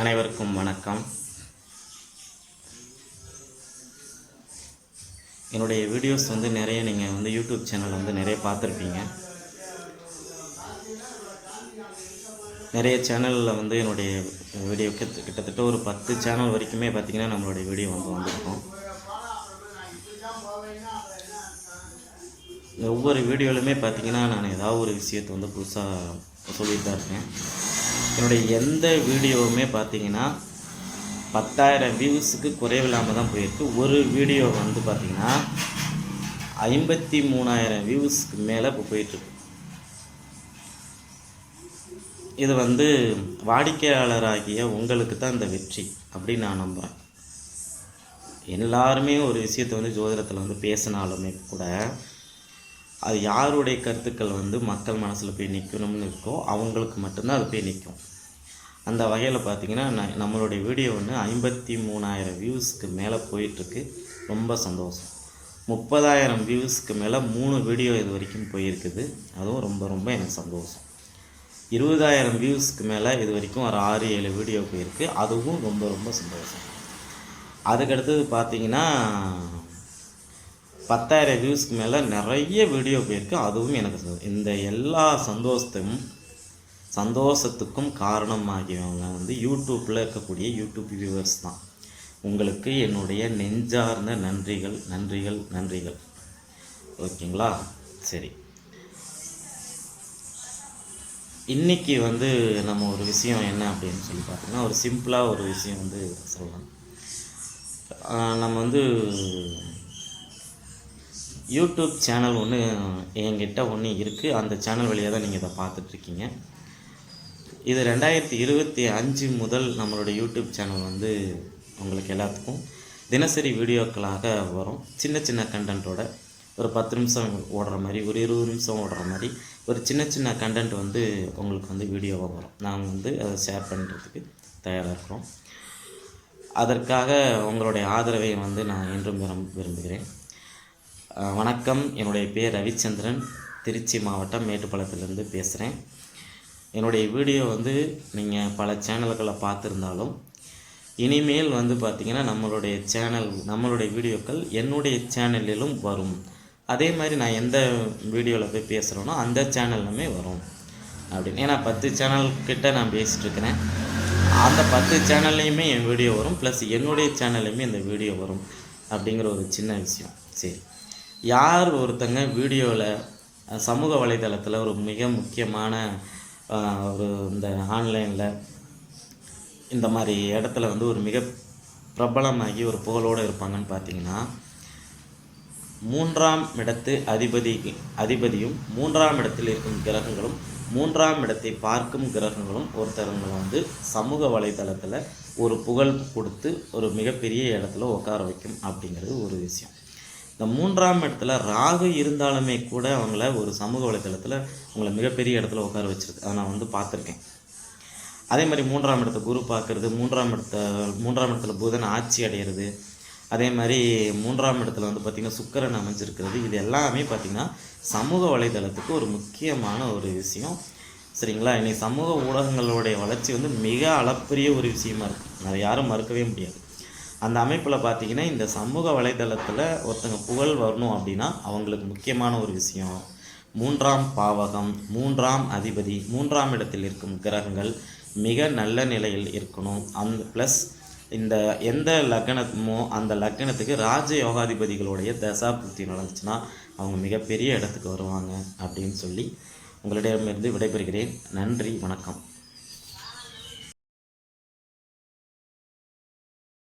அனைவருக்கும் வணக்கம். என்னுடைய வீடியோஸ் வந்து நிறைய நீங்கள் வந்து யூடியூப் சேனல் வந்து நிறைய பார்த்துருப்பீங்க. நிறைய சேனலில் வந்து என்னுடைய வீடியோ கிட்ட கிட்டத்தட்ட ஒரு பத்து சேனல் வரைக்குமே பார்த்திங்கன்னா நம்மளுடைய வீடியோ வந்து வந்திருக்கும். ஒவ்வொரு வீடியோலையுமே பார்த்தீங்கன்னா நான் ஏதாவது ஒரு விஷயத்தை வந்து புதுசாக சொல்லிட்டு தான் இருக்கேன். என்னுடைய எந்த வீடியோவுமே பார்த்தீங்கன்னா பத்தாயிரம் வியூஸுக்கு குறைவில்லாமல் தான் போயிருக்கு. ஒரு வீடியோ வந்து பார்த்தீங்கன்னா ஐம்பத்தி மூணாயிரம் வியூஸ்க்கு மேலே இப்போ போயிட்டுருக்கு. இது வந்து வாடிக்கையாளராகிய உங்களுக்கு தான் இந்த வெற்றி அப்படின்னு நான் நம்புகிறேன் எல்லாருமே ஒரு விஷயத்தை வந்து ஜோதிடத்தில் வந்து பேசினாலுமே கூட அது யாருடைய கருத்துக்கள் வந்து மக்கள் மனசில் போய் நிற்கணும்னு இருக்கோ அவங்களுக்கு மட்டும்தான் அது போய் நிற்கும் அந்த வகையில் பார்த்தீங்கன்னா ந- நம்மளுடைய வீடியோ ஒன்று ஐம்பத்தி மூணாயிரம் வியூஸ்க்கு மேலே போயிட்டுருக்கு. ரொம்ப சந்தோஷம். முப்பதாயிரம் வியூஸ்க்கு மேலே மூணு வீடியோ இது வரைக்கும் போயிருக்குது. அதுவும் ரொம்ப ரொம்ப எனக்கு சந்தோஷம். இருபதாயிரம் வியூஸ்க்கு மேலே இது வரைக்கும் ஒரு ஆறு ஏழு வீடியோ போயிருக்கு. அதுவும் ரொம்ப ரொம்ப சந்தோஷம். அதுக்கடுத்தது பார்த்தீங்கன்னா பத்தாயிரம் வியூஸ்க்கு மேலே நிறைய வீடியோ போயிருக்கு. அதுவும் எனக்கு இந்த எல்லா சந்தோஷத்தையும் சந்தோஷத்துக்கும் காரணமாகியவங்க வந்து யூடியூப்பில் இருக்கக்கூடிய யூடியூப் வியூவர்ஸ் தான். உங்களுக்கு என்னுடைய நெஞ்சார்ந்த நன்றிகள் நன்றிகள் நன்றிகள். ஓகேங்களா? சரி. இன்றைக்கி வந்து நம்ம ஒரு விஷயம் என்ன அப்படின்னு சொல்லி பார்த்தீங்கன்னா ஒரு சிம்பிளாக ஒரு விஷயம் வந்து சொல்லலாம். நம்ம வந்து யூடியூப் சேனல் ஒன்று என்கிட்ட ஒன்று இருக்குது அந்த சேனல் வழியாக தான் நீங்கள் இதை பார்த்துட்ருக்கீங்க இது ரெண்டாயிரத்தி இருபத்தி அஞ்சு முதல் நம்மளோட யூடியூப் சேனல் வந்து உங்களுக்கு எல்லாத்துக்கும் தினசரி வீடியோக்களாக வரும். சின்ன சின்ன கண்டென்ட்டோட ஒரு பத்து நிமிஷம் ஓடுற மாதிரி ஒரு இருபது நிமிஷம் ஓடுற மாதிரி ஒரு சின்ன சின்ன கண்டென்ட் வந்து உங்களுக்கு வந்து வீடியோவாக வரும். நாங்கள் வந்து அதை ஷேர் பண்ணுறதுக்கு தயாராக இருக்கிறோம். அதற்காக உங்களுடைய ஆதரவை வந்து நான் என்றும் விரும்புகிறேன். வணக்கம். என்னுடைய பேர் ரவிச்சந்திரன். திருச்சி மாவட்டம் மேட்டுப்பாளையத்திலிருந்து பேசுகிறேன் என்னுடைய வீடியோ வந்து நீங்கள் பல சேனல்களை பார்த்துருந்தாலும் இனிமேல் வந்து பார்த்திங்கன்னா நம்மளுடைய சேனல் நம்மளுடைய வீடியோக்கள் என்னுடைய சேனலிலும் வரும். அதே மாதிரி நான் எந்த வீடியோவில் போய் பேசுகிறேனோ அந்த சேனல்லுமே வரும். அப்படின்னு. ஏன்னா பத்து சேனல் கிட்ட நான் பேசிகிட்ருக்கிறேன் அந்த பத்து சேனல்லையுமே என் வீடியோ வரும். ப்ளஸ் என்னுடைய சேனல்லையுமே இந்த வீடியோ வரும். அப்படிங்கிற ஒரு சின்ன விஷயம். சரி. யார் ஒருத்தங்க வீடியோவில் சமூக வலைதளத்தில் ஒரு மிக முக்கியமான ஒரு இந்த ஆன்லைனில் இந்த மாதிரி இடத்துல வந்து ஒரு மிக பிரபலமாகி ஒரு புகழோடு இருப்பாங்கன்னு பார்த்தீங்கன்னா மூன்றாம் இடத்து அதிபதி அதிபதியும் மூன்றாம் இடத்தில் இருக்கும் கிரகங்களும் மூன்றாம் இடத்தை பார்க்கும் கிரகங்களும் ஒருத்தரங்களை வந்து சமூக வலைதளத்தில் ஒரு புகழ் கொடுத்து ஒரு மிகப்பெரிய இடத்துல உட்கார வைக்கும் அப்படிங்கிறது ஒரு விஷயம். இந்த மூன்றாம் இடத்துல ராகு இருந்தாலுமே கூட அவங்கள ஒரு சமூக வலைதளத்தில் அவங்கள மிகப்பெரிய இடத்துல உட்கார வச்சிருக்கு. அதை நான் வந்து பார்த்துருக்கேன். அதே மாதிரி மூன்றாம் இடத்த குரு பார்க்குறது மூன்றாம் இடத்த மூன்றாம் இடத்துல புதன் ஆட்சி அடையிறது அதே மாதிரி மூன்றாம் இடத்துல வந்து பார்த்திங்கன்னா சுக்கரன் அமைஞ்சிருக்கிறது இது எல்லாமே பார்த்திங்கன்னா சமூக வலைதளத்துக்கு ஒரு முக்கியமான ஒரு விஷயம். சரிங்களா? இன்னைக்கு சமூக ஊடகங்களுடைய வளர்ச்சி வந்து மிக அளப்பரிய ஒரு விஷயமா இருக்குது அதை யாரும் மறுக்கவே முடியாது. அந்த அமைப்பில் பார்த்தீங்கன்னா இந்த சமூக வலைதளத்தில் ஒருத்தங்க புகழ் வரணும் அப்படின்னா அவங்களுக்கு முக்கியமான ஒரு விஷயம் மூன்றாம் பாவகம் மூன்றாம் அதிபதி மூன்றாம் இடத்தில் இருக்கும் கிரகங்கள் மிக நல்ல நிலையில் இருக்கணும். அந்த ப்ளஸ் இந்த எந்த லக்னமோ அந்த லக்னத்துக்கு ராஜ யோகாதிபதிகளுடைய தசாபூர்த்தி நடந்துச்சுன்னா அவங்க மிகப்பெரிய இடத்துக்கு வருவாங்க அப்படின்னு சொல்லி உங்களிடமிருந்து விடைபெறுகிறேன். நன்றி வணக்கம்.